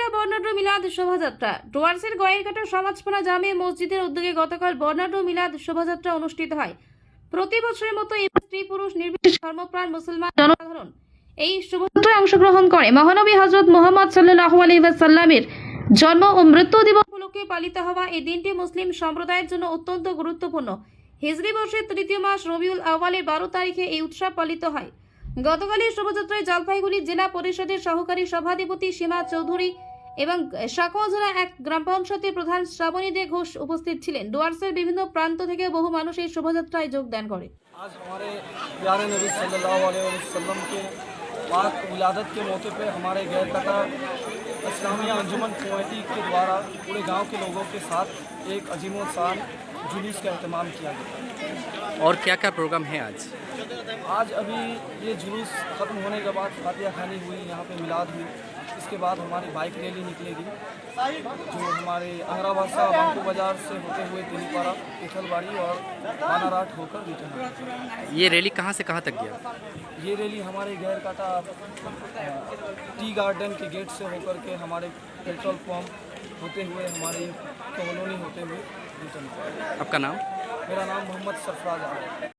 Kilometre বর্ণাঢ্য মিলাদ শোভাযাত্রা। ডুয়ার্সের গয়েরঘাটা সমাজপাড়া জামে মসজিদের উদ্যোগে গতকাল বর্ণাঢ্য মিলাদ শোভাযাত্রা অনুষ্ঠিত হয়। প্রতি বছরের মতো স্ত্রী পুরুষ নির্বিশেষ ধর্মপ্রাণ মুসলমান জনসাধারণ এই শোভাযাত্রায় অংশগ্রহণ করে। মহানবী হজরত মোহাম্মদ সাল্লাহ আলহিসাল্লামের জন্ম ও মৃত্যু দিবস উপলক্ষে পালিত হওয়া এই দিনটি মুসলিম সম্প্রদায়ের জন্য অত্যন্ত গুরুত্বপূর্ণ। হিজরি বর্ষের তৃতীয় মাস রবিউল আওয়ালের বারো তারিখে এই উৎসব পালিত হয়। গতকাল এই শোভাযাত্রায় জলপাইগুড়ি জেলা পরিষদের সহকারী সভাধিপতি সীমা চৌধুরী এবং সাকোয়াজোড়া এক গ্রাম পঞ্চায়েতের প্রধান শ্রাবণী দে ঘোষ উপস্থিত ছিলেন ডুয়ার্সের বিভিন্ন প্রান্ত থেকে বহু মানুষ এই শোভাযাত্রায় যোগদান করে आज हमारे प्यारे नबी सल्लल्लाहु अलैहि वसल्लम के पाक विलादत के मौके पे हमारे गैर कटा इस्लामिया अंजुमन कमेटी के द्वारा पूरे गांव के लोगों के साथ एक अजीम शान जुलूस का अहतमाम किया गया और क्या क्या प्रोग्राम है आज आज अभी ये जुलूस ख़त्म होने के बाद फातिया खानी हुई यहाँ पे मिलाद हुई। इसके बाद हमारी बाइक रैली निकलेगी जो हमारे अंगराबासा बांकू बाज़ार से होते हुए दिलीपाड़ा पिथलबाड़ी और बानाराट होकर रिटर्न ये रैली कहाँ से कहाँ तक गया? ये रैली हमारे गैर काटा टी गार्डन के गेट से होकर के हमारे पेट्रोल पम्प होते हुए हमारे कॉलोनी होते हुए रिटर्न आपका नाम? मेरा नाम मोहम्मद सरफराज आलम